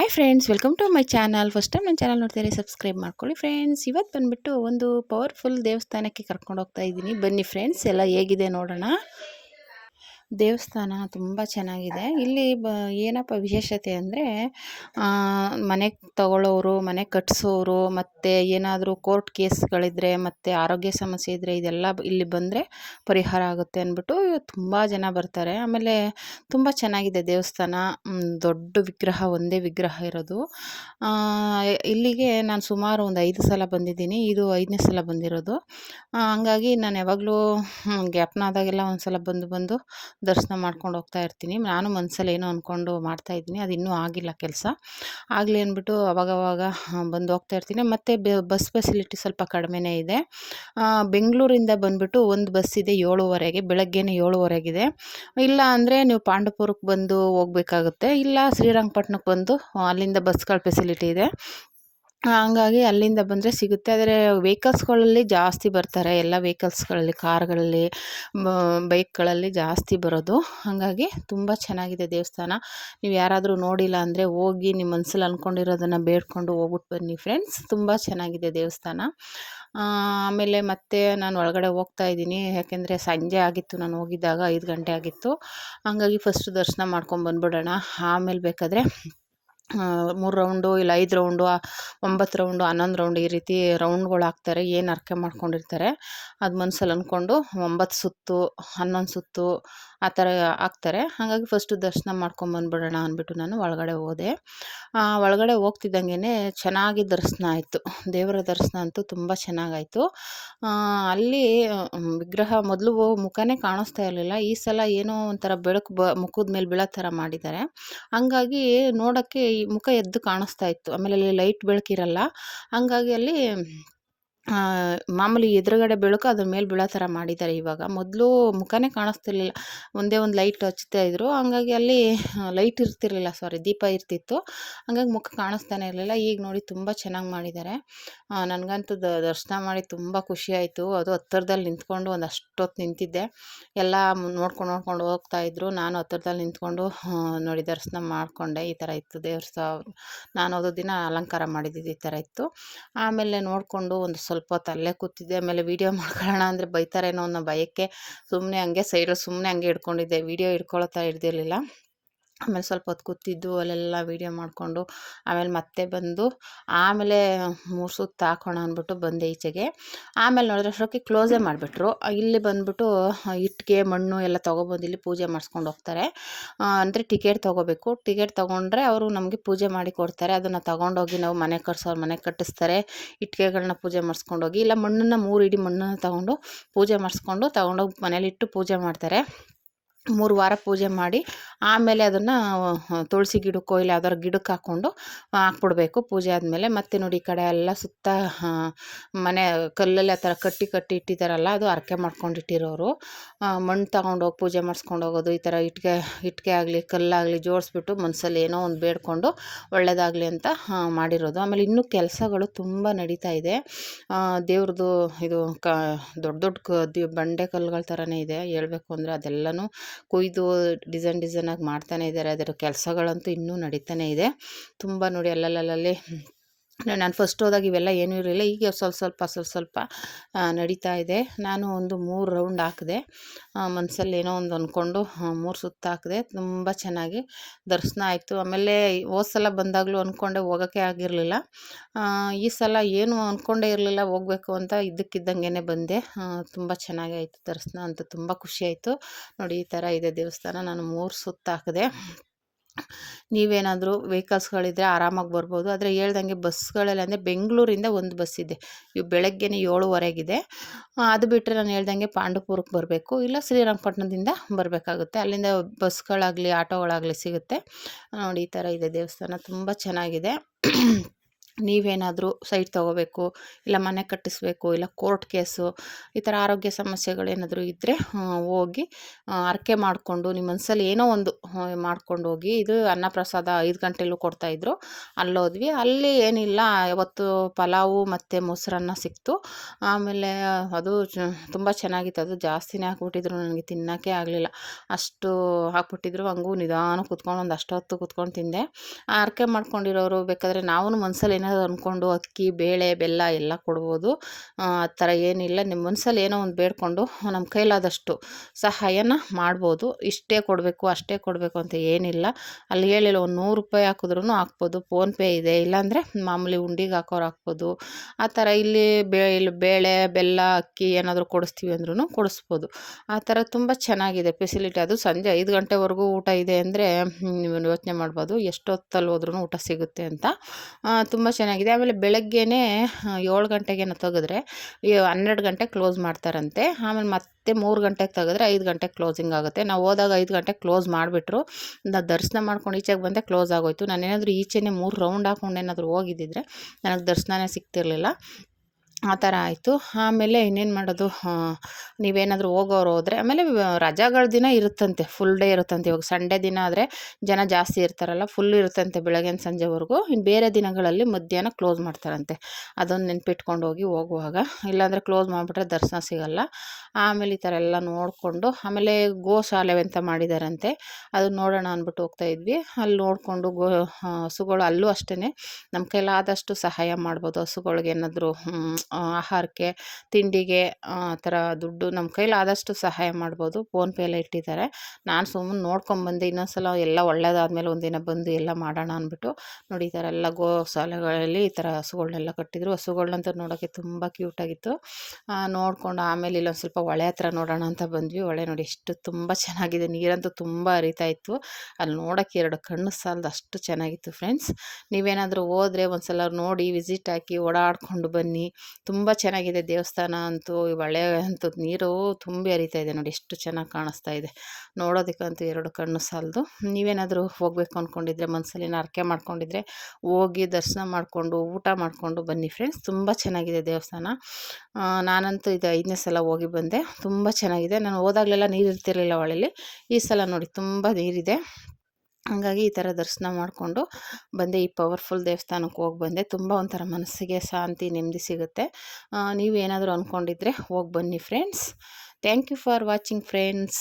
Hi friends welcome to my channel first time ನನ್ನ channel ನೋಡ್ತಾರೆ subscribe ಮಾಡ್ಕೊಳ್ಳಿ friends ಇವತ್ತು ಬಂದುಬಿಟ್ಟು ಒಂದು ಪವರ್ಫುಲ್ ದೇವಸ್ಥಾನಕ್ಕೆ ಕರ್ಕೊಂಡು ಹೋಗ್ತಾ ಇದ್ದೀನಿ. ಬನ್ನಿ ಫ್ರೆಂಡ್ಸ್ ಎಲ್ಲ ಹೇಗಿದೆ ನೋಡೋಣ. ದೇವಸ್ಥಾನ ತುಂಬ ಚೆನ್ನಾಗಿದೆ. ಇಲ್ಲಿ ಬ, ಏನಪ್ಪ ವಿಶೇಷತೆ ಅಂದರೆ ಮನೆ ತಗೊಳ್ಳೋರು, ಮನೆ ಕಟ್ಟಿಸೋರು ಮತ್ತು ಏನಾದರೂ ಕೋರ್ಟ್ ಕೇಸ್ಗಳಿದ್ರೆ, ಮತ್ತು ಆರೋಗ್ಯ ಸಮಸ್ಯೆ ಇದ್ದರೆ ಇದೆಲ್ಲ ಇಲ್ಲಿ ಬಂದರೆ ಪರಿಹಾರ ಆಗುತ್ತೆ ಅಂದ್ಬಿಟ್ಟು ತುಂಬ ಜನ ಬರ್ತಾರೆ. ಆಮೇಲೆ ತುಂಬ ಚೆನ್ನಾಗಿದೆ ದೇವಸ್ಥಾನ. ದೊಡ್ಡ ವಿಗ್ರಹ, ಒಂದೇ ವಿಗ್ರಹ ಇರೋದು. ಇಲ್ಲಿಗೆ ನಾನು ಸುಮಾರು ಒಂದು ಐದು ಸಲ ಬಂದಿದ್ದೀನಿ. ಇದು ಐದನೇ ಸಲ ಬಂದಿರೋದು. ಹಂಗಾಗಿ ನಾನು ಯಾವಾಗಲೂ ಗ್ಯಾಪ್ನಾದಾಗೆಲ್ಲ ಒಂದು ಸಲ ಬಂದು ಬಂದು ದರ್ಶನ ಮಾಡ್ಕೊಂಡು ಹೋಗ್ತಾ ಇರ್ತೀನಿ. ನಾನು ಮನಸ್ಸಲ್ಲಿ ಏನೋ ಅಂದ್ಕೊಂಡು ಮಾಡ್ತಾಯಿದ್ದೀನಿ ಅದು ಇನ್ನೂ ಆಗಿಲ್ಲ ಕೆಲಸ. ಆಗಲಿ ಅಂದ್ಬಿಟ್ಟು ಅವಾಗವಾಗ ಬಂದು ಹೋಗ್ತಾ ಇರ್ತೀನಿ. ಮತ್ತು ಬಸ್ ಫೆಸಿಲಿಟಿ ಸ್ವಲ್ಪ ಕಡಿಮೆನೇ ಇದೆ. ಬೆಂಗಳೂರಿಂದ ಬಂದುಬಿಟ್ಟು ಒಂದು ಬಸ್ ಇದೆ ಏಳುವರೆಗೆ, ಬೆಳಗ್ಗೆನೇ ಏಳುವರೆಗಿದೆ. ಇಲ್ಲ ಅಂದರೆ ನೀವು ಪಾಂಡವಪುರಕ್ಕೆ ಬಂದು ಹೋಗ್ಬೇಕಾಗುತ್ತೆ. ಇಲ್ಲ ಶ್ರೀರಂಗಪಟ್ಟಣಕ್ಕೆ ಬಂದು, ಅಲ್ಲಿಂದ ಬಸ್ಗಳ ಫೆಸಿಲಿಟಿ ಇದೆ. ಹಂಗಾಗಿ ಅಲ್ಲಿಂದ ಬಂದರೆ ಸಿಗುತ್ತೆ. ಆದರೆ ವೆಹಿಕಲ್ಸ್ಗಳಲ್ಲಿ ಜಾಸ್ತಿ ಬರ್ತಾರೆ. ಎಲ್ಲ ವೆಹಿಕಲ್ಸ್ಗಳಲ್ಲಿ ಕಾರ್ಗಳಲ್ಲಿ ಬೈಕ್ಗಳಲ್ಲಿ ಜಾಸ್ತಿ ಬರೋದು. ಹಾಗಾಗಿ ತುಂಬ ಚೆನ್ನಾಗಿದೆ ದೇವಸ್ಥಾನ. ನೀವು ಯಾರಾದರೂ ನೋಡಿಲ್ಲ ಅಂದರೆ ಹೋಗಿ ನಿಮ್ಮ ಮನಸ್ಸಲ್ಲಿ ಅಂದ್ಕೊಂಡಿರೋದನ್ನು ಬೇಡ್ಕೊಂಡು ಹೋಗ್ಬಿಟ್ಟು ಬನ್ನಿ ಫ್ರೆಂಡ್ಸ್ ತುಂಬ ಚೆನ್ನಾಗಿದೆ ದೇವಸ್ಥಾನ. ಆಮೇಲೆ ಮತ್ತೆ ನಾನು ಒಳಗಡೆ ಹೋಗ್ತಾ ಇದ್ದೀನಿ. ಯಾಕೆಂದರೆ ಸಂಜೆ ಆಗಿತ್ತು. ನಾನು ಹೋಗಿದ್ದಾಗ ಐದು ಗಂಟೆ ಆಗಿತ್ತು. ಹಂಗಾಗಿ ಫಸ್ಟ್ ದರ್ಶನ ಮಾಡ್ಕೊಂಡು ಬಂದ್ಬಿಡೋಣ. ಆಮೇಲೆ ಬೇಕಾದರೆ ಮೂರು ರೌಂಡು ಇಲ್ಲ ಐದು ರೌಂಡು ಒಂಬತ್ತು ರೌಂಡು, ಹನ್ನೊಂದು ರೌಂಡ್ ಈ ರೀತಿ ರೌಂಡ್ಗಳು ಹಾಕ್ತಾರೆ. ಏನು ಅರ್ಕೆ ಮಾಡ್ಕೊಂಡಿರ್ತಾರೆ? ಅದು ಮನ್ಸಲ್ಲಿ ಅಂದ್ಕೊಂಡು ಒಂಬತ್ತು ಸುತ್ತು, ಹನ್ನೊಂದು ಸುತ್ತು ಆ ಥರ ಹಾಕ್ತಾರೆ. ಹಾಗಾಗಿ ಫಸ್ಟು ದರ್ಶನ ಮಾಡ್ಕೊಂಬಂದ್ಬಿಡೋಣ ಅಂದ್ಬಿಟ್ಟು ನಾನು ಒಳಗಡೆ ಹೋದೆ. ಒಳಗಡೆ ಹೋಗ್ತಿದ್ದಂಗೆ ಚೆನ್ನಾಗಿ ದರ್ಶನ ಆಯಿತು. ದೇವರ ದರ್ಶನ ಅಂತೂ ತುಂಬ ಚೆನ್ನಾಗಾಯಿತು. ಅಲ್ಲಿ ವಿಗ್ರಹ ಮೊದಲು ಮುಖನೇ ಕಾಣಿಸ್ತಾ ಇರಲಿಲ್ಲ. ಈ ಸಲ ಏನೋ ಒಂಥರ ಬೆಳಕು ಬ, ಮುಖದ ಮೇಲೆ ಬೀಳೋ ಥರ ಮಾಡಿದ್ದಾರೆ. ಹಂಗಾಗಿ ನೋಡೋಕ್ಕೆ ಮುಖ ಎದ್ದು ಕಾಣಿಸ್ತಾ ಇತ್ತು. ಆಮೇಲೆ ಅಲ್ಲಿ ಲೈಟ್ ಬೆಳಕಿರಲ್ಲ. ಹಂಗಾಗಿ ಅಲ್ಲಿ ಮಾಮೂಲಿ ಎದುರುಗಡೆ ಬೆಳಕು ಅದ್ರ ಮೇಲೆ ಬೀಳೋ ಥರ ಮಾಡಿದ್ದಾರೆ ಇವಾಗ. ಮೊದಲು ಮುಖನೇ ಕಾಣಿಸ್ತಿರ್ಲಿಲ್ಲ. ಒಂದೇ ಒಂದು ಲೈಟ್ ಹಚ್ತಾ ಇದ್ರು. ಹಂಗಾಗಿ ಅಲ್ಲಿ ಲೈಟ್ ಇರ್ತಿರ್ಲಿಲ್ಲ. ಸಾರಿ, ದೀಪ ಇರ್ತಿತ್ತು. ಹಂಗಾಗಿ ಮುಖ ಕಾಣಿಸ್ತಾನೆ ಇರಲಿಲ್ಲ. ಈಗ ನೋಡಿ ತುಂಬ ಚೆನ್ನಾಗಿ ಮಾಡಿದ್ದಾರೆ. ನನಗಂತೂ ದರ್ಶನ ಮಾಡಿ ತುಂಬ ಖುಷಿ ಆಯಿತು. ಅದು ಹತ್ತಿರದಲ್ಲಿ ನಿಂತ್ಕೊಂಡು ಒಂದು ಅಷ್ಟೊತ್ತು ನಿಂತಿದ್ದೆ. ಎಲ್ಲ ನೋಡ್ಕೊಂಡು ನೋಡ್ಕೊಂಡು ಹೋಗ್ತಾ ಇದ್ರು. ನಾನು ಹತ್ತಿರದಲ್ಲಿ ನಿಂತ್ಕೊಂಡು ನೋಡಿ ದರ್ಶನ ಮಾಡಿಕೊಂಡೆ. ಈ ಥರ ಇತ್ತು. ದೇವಸ್ಥಾನ ನಾನು ಅದು ದಿನ ಅಲಂಕಾರ ಮಾಡಿದ್ದಿದ್ದು ಈ ಥರ ಇತ್ತು. ಆಮೇಲೆ ನೋಡಿಕೊಂಡು ಒಂದು ಸ್ವಲ್ಪ ಹೊತ್ತು ಅಲ್ಲೇ ಕೂತಿದ್ದೆ, ಆಮೇಲೆ ವೀಡಿಯೋ ಮಾಡ್ಕೊಳ್ಳೋಣ ಅಂದರೆ ಬೈತಾರೇನೋ ಅನ್ನೋ ಭಯಕ್ಕೆ ಸುಮ್ಮನೆ ಹಂಗೆ ಸೈಡಲ್ಲಿ ಸುಮ್ಮನೆ ಹಂಗೆ ಹಿಡ್ಕೊಂಡಿದ್ದೆ. ವೀಡಿಯೋ ಥರ ಹಿಡ್ದಿರ್ಲಿಲ್ಲ ಆಮೇಲೆ ಸ್ವಲ್ಪ ಹೊತ್ತು ಕೂತಿದ್ದು, ಅಲ್ಲೆಲ್ಲ ವೀಡಿಯೋ ಮಾಡಿಕೊಂಡು, ಆಮೇಲೆ ಮತ್ತೆ ಬಂದು, ಆಮೇಲೆ ಮೂರು ಸುತ್ತು ಹಾಕೋಣ ಅಂದ್ಬಿಟ್ಟು ಬಂದೆ ಈಚೆಗೆ. ಆಮೇಲೆ ನೋಡಿದ್ರೆ ಅಷ್ಟೊಕ್ಕೆ ಕ್ಲೋಸೇ ಮಾಡಿಬಿಟ್ರು. ಇಲ್ಲಿ ಬಂದುಬಿಟ್ಟು ಇಟ್ಟಿಗೆ, ಮಣ್ಣು ಎಲ್ಲ ತೊಗೊಬಂದು ಇಲ್ಲಿ ಪೂಜೆ ಮಾಡಿಸ್ಕೊಂಡು ಹೋಗ್ತಾರೆ. ಅಂದರೆ ಟಿಕೆಟ್ ತೊಗೋಬೇಕು. ಟಿಕೆಟ್ ತೊಗೊಂಡ್ರೆ ಅವರು ನಮಗೆ ಪೂಜೆ ಮಾಡಿ ಕೊಡ್ತಾರೆ. ಅದನ್ನು ತೊಗೊಂಡೋಗಿ ನಾವು ಮನೆ ಕಟ್ಸೋರು, ಮನೆ ಕಟ್ಟಿಸ್ತಾರೆ. ಇಟ್ಟಿಗೆಗಳನ್ನ ಪೂಜೆ ಮಾಡಿಸ್ಕೊಂಡೋಗಿ, ಇಲ್ಲ ಮಣ್ಣನ್ನು ಮೂರು ಇಡೀ ಮಣ್ಣನ್ನು ತೊಗೊಂಡು ಪೂಜೆ ಮಾಡಿಸ್ಕೊಂಡು ತೊಗೊಂಡೋಗಿ ಮನೇಲಿಟ್ಟು ಪೂಜೆ ಮಾಡ್ತಾರೆ. ಮೂರು ವಾರ ಪೂಜೆ ಮಾಡಿ ಆಮೇಲೆ ಅದನ್ನು ತುಳಸಿ ಗಿಡಕ್ಕೋ ಇಲ್ಲ ಯಾವ್ದಾರು ಗಿಡಕ್ಕೆ ಹಾಕ್ಕೊಂಡು ಹಾಕ್ಬಿಡ್ಬೇಕು ಪೂಜೆ ಆದಮೇಲೆ. ಮತ್ತೆ ನೋಡಿ ಕಡೆ ಎಲ್ಲ ಸುತ್ತ ಮನೆ ಕಲ್ಲಲ್ಲಿ ಆ ಥರ ಕಟ್ಟಿ ಕಟ್ಟಿ ಇಟ್ಟಿದ್ದಾರಲ್ಲ, ಅದು ಅರಕೆ ಮಾಡ್ಕೊಂಡು ಇಟ್ಟಿರೋರು. ಮಣ್ಣು ತಗೊಂಡೋಗಿ ಪೂಜೆ ಮಾಡಿಸ್ಕೊಂಡು ಹೋಗೋದು, ಈ ಥರ ಇಟ್ಕೆ ಇಟ್ಟಿಗೆ ಆಗಲಿ, ಕಲ್ಲಾಗಲಿ ಜೋಡಿಸ್ಬಿಟ್ಟು ಮನಸ್ಸಲ್ಲಿ ಏನೋ ಒಂದು ಬೇಡ್ಕೊಂಡು ಒಳ್ಳೆಯದಾಗಲಿ ಅಂತ ಮಾಡಿರೋದು. ಆಮೇಲೆ ಇನ್ನೂ ಕೆಲಸಗಳು ತುಂಬ ನಡೀತಾ ಇದೆ. ದೇವ್ರದ್ದು ಇದು ಕ, ದೊಡ್ಡ ದೊಡ್ಡ ಕ ಬಂಡೆ ಕಲ್ಲುಗಳ ಥರನೇ ಇದೆ. ಹೇಳ್ಬೇಕು ಅಂದರೆ ಅದೆಲ್ಲನೂ ಕೊಯ್ದು ಡಿಸೈನ್ ಡಿಸೈನಾಗಿ ಮಾಡ್ತಾನೆ ಇದ್ದಾರೆ. ಅದರ ಕೆಲಸಗಳಂತೂ ಇನ್ನೂ ನಡೀತಾನೆ ಇದೆ. ತುಂಬ ನೋಡಿ ಅಲ್ಲಲ್ಲಲ್ಲಿ ನಾನು ಫಸ್ಟ್ ಹೋದಾಗ ಇವೆಲ್ಲ ಏನೂ ಇರಲಿಲ್ಲ. ಈಗ ಸ್ವಲ್ಪ ಸ್ವಲ್ಪ ಸ್ವಲ್ಪ ಸ್ವಲ್ಪ ನಡೀತಾ ಇದೆ. ನಾನು ಒಂದು ಮೂರು ರೌಂಡ್ ಹಾಕಿದೆ. ಮನಸ್ಸಲ್ಲಿ ಏನೋ ಒಂದು ಅಂದ್ಕೊಂಡು ಮೂರು ಸುತ್ತ ಹಾಕಿದೆ. ತುಂಬ ಚೆನ್ನಾಗಿ ದರ್ಶನ ಆಯಿತು. ಆಮೇಲೆ ಹೋದ ಸಲ ಬಂದಾಗಲೂ ಅಂದ್ಕೊಂಡೆ ಹೋಗೋಕ್ಕೆ ಆಗಿರಲಿಲ್ಲ. ಈ ಸಲ ಏನು ಅಂದ್ಕೊಂಡೇ ಇರಲಿಲ್ಲ, ಹೋಗಬೇಕು ಅಂತ ಇದ್ದಕ್ಕಿದ್ದಂಗೆ ಬಂದೆ. ತುಂಬ ಚೆನ್ನಾಗಿ ಆಯಿತು ದರ್ಶನ ಅಂತ. ತುಂಬ ಖುಷಿಯಾಯಿತು ನೋಡಿ, ಈ ಥರ ಇದೆ ದೇವಸ್ಥಾನ. ನಾನು ಮೂರು ಸುತ್ತ ಹಾಕಿದೆ. ನೀವೇನಾದರೂ ವೆಹಿಕಲ್ಸ್ಗಳಿದ್ರೆ ಆರಾಮಾಗಿ ಬರ್ಬೋದು. ಆದರೆ ಹೇಳ್ದಂಗೆ ಬಸ್ಗಳಲ್ಲಿ ಅಂದರೆ ಬೆಂಗಳೂರಿಂದ ಒಂದು ಬಸ್ ಇದೆ. ಇವು ಬೆಳಗ್ಗೆನೇ ಏಳುವರೆಗಿದೆ. ಅದು ಬಿಟ್ಟರೆ ನಾನು ಹೇಳ್ದಂಗೆ ಪಾಂಡುಪುರಕ್ಕೆ ಬರಬೇಕು. ಇಲ್ಲ ಶ್ರೀರಂಗಪಟ್ಟಣದಿಂದ ಬರಬೇಕಾಗುತ್ತೆ. ಅಲ್ಲಿಂದ ಬಸ್ಗಳಾಗಲಿ, ಆಟೋಗಳಾಗಲಿ ಸಿಗುತ್ತೆ. ನೋಡಿ ಈ ಥರ ಇದೆ ದೇವಸ್ಥಾನ. ತುಂಬ ಚೆನ್ನಾಗಿದೆ. ನೀವೇನಾದರೂ ಸೈಟ್ ತೊಗೋಬೇಕು, ಇಲ್ಲ ಮನೆ ಕಟ್ಟಿಸ್ಬೇಕು, ಇಲ್ಲ ಕೋರ್ಟ್ ಕೇಸು, ಈ ಥರ ಆರೋಗ್ಯ ಸಮಸ್ಯೆಗಳೇನಾದರೂ ಇದ್ದರೆ ಹೋಗಿ ಹರಕೆ ಮಾಡಿಕೊಂಡು ನಿಮ್ಮ ಮನಸ್ಸಲ್ಲಿ ಏನೋ ಒಂದು ಮಾಡ್ಕೊಂಡು ಹೋಗಿ, ಇದು ಅನ್ನಪ್ರಸಾದ ಐದು ಗಂಟೆಲೂ ಕೊಡ್ತಾಯಿದ್ರು ಅಲ್ಲೋದ್ವಿ. ಅಲ್ಲಿ ಏನಿಲ್ಲ, ಯಾವತ್ತು ಪಲಾವು ಮತ್ತು ಮೊಸರನ್ನ ಸಿಕ್ತು. ಆಮೇಲೆ ಅದು ತುಂಬ ಚೆನ್ನಾಗಿತ್ತು. ಅದು ಜಾಸ್ತಿನೇ ಹಾಕ್ಬಿಟ್ಟಿದ್ರು, ನನಗೆ ತಿನ್ನೋಕ್ಕೆ ಆಗಲಿಲ್ಲ. ಅಷ್ಟು ಹಾಕ್ಬಿಟ್ಟಿದ್ರು, ಹಂಗೂ ನಿಧಾನ ಕೂತ್ಕೊಂಡು ಒಂದು ಅಷ್ಟೊತ್ತು ಕೂತ್ಕೊಂಡು ತಿಂದೆ. ಹರಕೆ ಮಾಡ್ಕೊಂಡಿರೋರು ಬೇಕಾದರೆ ನಾವು ಮನಸ್ಸಲ್ಲಿ ಏನಾದರೂ ಅಂದ್ಕೊಂಡು ಅಕ್ಕಿ, ಬೇಳೆ, ಬೆಲ್ಲ ಎಲ್ಲ ಕೊಡ್ಬೋದು. ಆ ಥರ ಏನಿಲ್ಲ. ನಿಮ್ಮ ಮನಸ್ಸಲ್ಲಿ ಏನೋ ಒಂದು ಬೇಡ್ಕೊಂಡು ನಮ್ಮ ಕೈಲಾದಷ್ಟು ಸಹಾಯನ ಮಾಡ್ಬೋದು. ಇಷ್ಟೇ ಕೊಡಬೇಕು, ಅಷ್ಟೇ ಕೊಡಬೇಕು ಅಂತ ಏನಿಲ್ಲ. ಅಲ್ಲಿ ಹೇಳಿಲ್ಲ, ಒಂದು ನೂರು ರೂಪಾಯಿ ಹಾಕಿದ್ರೂ ಹಾಕ್ಬೋದು. ಫೋನ್ಪೇ ಇದೆ. ಇಲ್ಲಾಂದರೆ ಮಾಮೂಲಿ ಉಂಡಿಗೆ ಹಾಕೋರು ಹಾಕ್ಬೋದು. ಆ ಥರ ಇಲ್ಲಿ ಬೇ, ಇಲ್ಲಿ ಬೇಳೆ, ಬೆಲ್ಲ, ಅಕ್ಕಿ ಏನಾದರೂ ಕೊಡಿಸ್ತೀವಿ ಅಂದ್ರೂ ಕೊಡಿಸ್ಬೋದು. ಆ ಥರ ತುಂಬ ಚೆನ್ನಾಗಿದೆ ಫೆಸಿಲಿಟಿ ಅದು ಸಂಜೆ ಐದು ಗಂಟೆವರೆಗೂ ಊಟ ಇದೆ ಅಂದರೆ ನೀವು ಯೋಚನೆ ಮಾಡ್ಬೋದು. ಎಷ್ಟೊತ್ತಲ್ಲಿ ಹೋದ್ರೂ ಊಟ ಸಿಗುತ್ತೆ ಅಂತ. ತುಂಬ ಚೆನ್ನಾಗಿದೆ. ಆಮೇಲೆ ಬೆಳಗ್ಗೆನೇ ಏಳು ಗಂಟೆಗೇನೋ ತೆಗೆದ್ರೆ ಹನ್ನೆರಡು ಗಂಟೆ ಕ್ಲೋಸ್ ಮಾಡ್ತಾರಂತೆ. ಆಮೇಲೆ ಮತ್ತೆ ಮೂರು ಗಂಟೆಗೆ ತೆಗೆದ್ರೆ ಐದು ಗಂಟೆಗೆ ಕ್ಲೋಸಿಂಗ್ ಆಗುತ್ತೆ. ನಾವು ಹೋದಾಗ ಐದು ಗಂಟೆಗೆ ಕ್ಲೋಸ್ ಮಾಡಿಬಿಟ್ರು ನಾನು ದರ್ಶನ ಮಾಡ್ಕೊಂಡು ಈಚೆಗೆ ಬಂದೆ, ಕ್ಲೋಸ್ ಆಗೋಯ್ತು. ನಾನೇನಾದರೂ ಈಚೆನೇ ಮೂರು ರೌಂಡ್ ಹಾಕ್ಕೊಂಡು ಏನಾದರೂ ಹೋಗಿದ್ದಿದ್ರೆ, ನನಗೆ ದರ್ಶನನೇ ಸಿಗ್ತಿರ್ಲಿಲ್ಲ. ಆ ಥರ ಆಯಿತು. ಆಮೇಲೆ ಇನ್ನೇನು ಮಾಡೋದು? ನೀವೇನಾದರೂ ಹೋಗೋರು ಹೋದರೆ, ಆಮೇಲೆ ರಜಾಗಳ ದಿನ ಇರುತ್ತಂತೆ ಫುಲ್ ಡೇ ಇರುತ್ತಂತೆ ಇವಾಗ. ಸಂಡೇ ದಿನ ಆದರೆ ಜನ ಜಾಸ್ತಿ ಇರ್ತಾರಲ್ಲ ಫುಲ್ ಇರುತ್ತಂತೆ ಬೆಳಗ್ಗೆ ಸಂಜೆವರೆಗೂ. ಇನ್ನು ಬೇರೆ ದಿನಗಳಲ್ಲಿ ಮಧ್ಯಾಹ್ನ ಕ್ಲೋಸ್ ಮಾಡ್ತಾರಂತೆ. ಅದೊಂದು ನೆನ್ಪಿಟ್ಕೊಂಡು ಹೋಗಿ ಹೋಗುವಾಗ. ಇಲ್ಲಾಂದರೆ ಕ್ಲೋಸ್ ಮಾಡಿಬಿಟ್ರೆ ದರ್ಶನ ಸಿಗಲ್ಲ. ಆಮೇಲೆ ಈ ಥರ ಎಲ್ಲ ನೋಡಿಕೊಂಡು, ಆಮೇಲೆ ಗೋಶಾಲೆ ಅಂತ ಮಾಡಿದಾರಂತೆ. ಅದು ನೋಡೋಣ ಅಂದ್ಬಿಟ್ಟು ಹೋಗ್ತಾ ಇದ್ವಿ. ಅಲ್ಲಿ ನೋಡಿಕೊಂಡು ಗೋ ಹಸುಗಳು ಅಲ್ಲೂ ಅಷ್ಟೇ ನಮ್ಮ ಕೈಲಾದಷ್ಟು ಸಹಾಯ ಮಾಡ್ಬೋದು ಹಸುಗಳಿಗೆ ಏನಾದರೂ ಆಹಾರಕ್ಕೆ, ತಿಂಡಿಗೆ, ಆ ಥರ ದುಡ್ಡು ನಮ್ಮ ಕೈಲಾದಷ್ಟು ಸಹಾಯ ಮಾಡ್ಬೋದು. ಫೋನ್ಪೇ ಎಲ್ಲ ಇಟ್ಟಿದ್ದಾರೆ. ನಾನು ಸುಮ್ಮನೆ ನೋಡ್ಕೊಂಬಂದು ಇನ್ನೊಂದು ಸಲ ಎಲ್ಲ ಒಳ್ಳೇದಾದ್ಮೇಲೆ ಒಂದಿನ ಬಂದು ಎಲ್ಲ ಮಾಡೋಣ ಅಂದ್ಬಿಟ್ಟು ನೋಡಿ ಈ ಥರ ಎಲ್ಲ ಗೋಶಾಲೆಗಳಲ್ಲಿ ಈ ಥರ ಹಸುಗಳನ್ನೆಲ್ಲ ಕಟ್ಟಿದ್ರು. ಹಸುಗಳನ್ನಂತೂ ನೋಡೋಕ್ಕೆ ತುಂಬ ಕ್ಯೂಟಾಗಿತ್ತು ನೋಡಿಕೊಂಡು ಆಮೇಲೆ ಇಲ್ಲೊಂದು ಸ್ವಲ್ಪ ಹೊಳೆ ಹತ್ರ ನೋಡೋಣ ಅಂತ ಬಂದ್ವಿ. ಹೊಳೆ ನೋಡಿ ಎಷ್ಟು ತುಂಬ ಚೆನ್ನಾಗಿದೆ. ನೀರಂತೂ ತುಂಬ ಹರಿತಾ ಇತ್ತು. ಅಲ್ಲಿ ನೋಡೋಕ್ಕೆ ಎರಡು ಕಣ್ಣು ಸಾಲದು ಅಷ್ಟು ಚೆನ್ನಾಗಿತ್ತು ಫ್ರೆಂಡ್ಸ್. ನೀವೇನಾದರೂ ಹೋದರೆ ಒಂದು ಸಲ ನೋಡಿ ವಿಸಿಟ್ ಹಾಕಿ ಓಡಾಡ್ಕೊಂಡು ಬನ್ನಿ. ತುಂಬ ಚೆನ್ನಾಗಿದೆ ದೇವಸ್ಥಾನ ಅಂತೂ ಹೊಳೆ ಅಂತೂ ನೀರು ತುಂಬಿ ಹರಿತಾ ಇದೆ ನೋಡಿ, ಎಷ್ಟು ಚೆನ್ನಾಗಿ ಕಾಣಿಸ್ತಾ ಇದೆ. ನೋಡೋದಕ್ಕಂತೂ ಎರಡು ಕಣ್ಣು ಸಾಲದು. ನೀವೇನಾದರೂ ಹೋಗಬೇಕು ಅಂದ್ಕೊಂಡಿದ್ರೆ ಮನಸ್ಸಲ್ಲಿ ಅರ್ಕೆ ಮಾಡ್ಕೊಂಡಿದ್ರೆ, ಹೋಗಿ ದರ್ಶನ ಮಾಡಿಕೊಂಡು, ಊಟ ಮಾಡಿಕೊಂಡು ಬನ್ನಿ ಫ್ರೆಂಡ್ಸ್ ತುಂಬ ಚೆನ್ನಾಗಿದೆ ದೇವಸ್ಥಾನ. ನಾನಂತೂ ಇದು ಐದನೇ ಸಲ ಹೋಗಿ ಬಂದೆ. ತುಂಬ ಚೆನ್ನಾಗಿದೆ. ನಾನು ಹೋದಾಗಲೆಲ್ಲ ನೀರು ಇರ್ತಿರಲಿಲ್ಲ ಹೊಳೆಯಲ್ಲಿ ಈ ಸಲ ನೋಡಿ, ತುಂಬ ನೀರಿದೆ. ಹಾಗಾಗಿ ಈ ಥರ ದರ್ಶನ ಮಾಡಿಕೊಂಡು ಬಂದೆ. ಈ ಪವರ್ಫುಲ್ ದೇವಸ್ಥಾನಕ್ಕೆ ಹೋಗಿ ಬಂದೆ. ತುಂಬ ಒಂಥರ ಮನಸ್ಸಿಗೆ ಶಾಂತಿ, ನೆಮ್ಮದಿ ಸಿಗುತ್ತೆ. ನೀವು ಏನಾದರೂ ಅಂದ್ಕೊಂಡಿದ್ರೆ ಹೋಗಿ ಬನ್ನಿ friends thank you for watching friends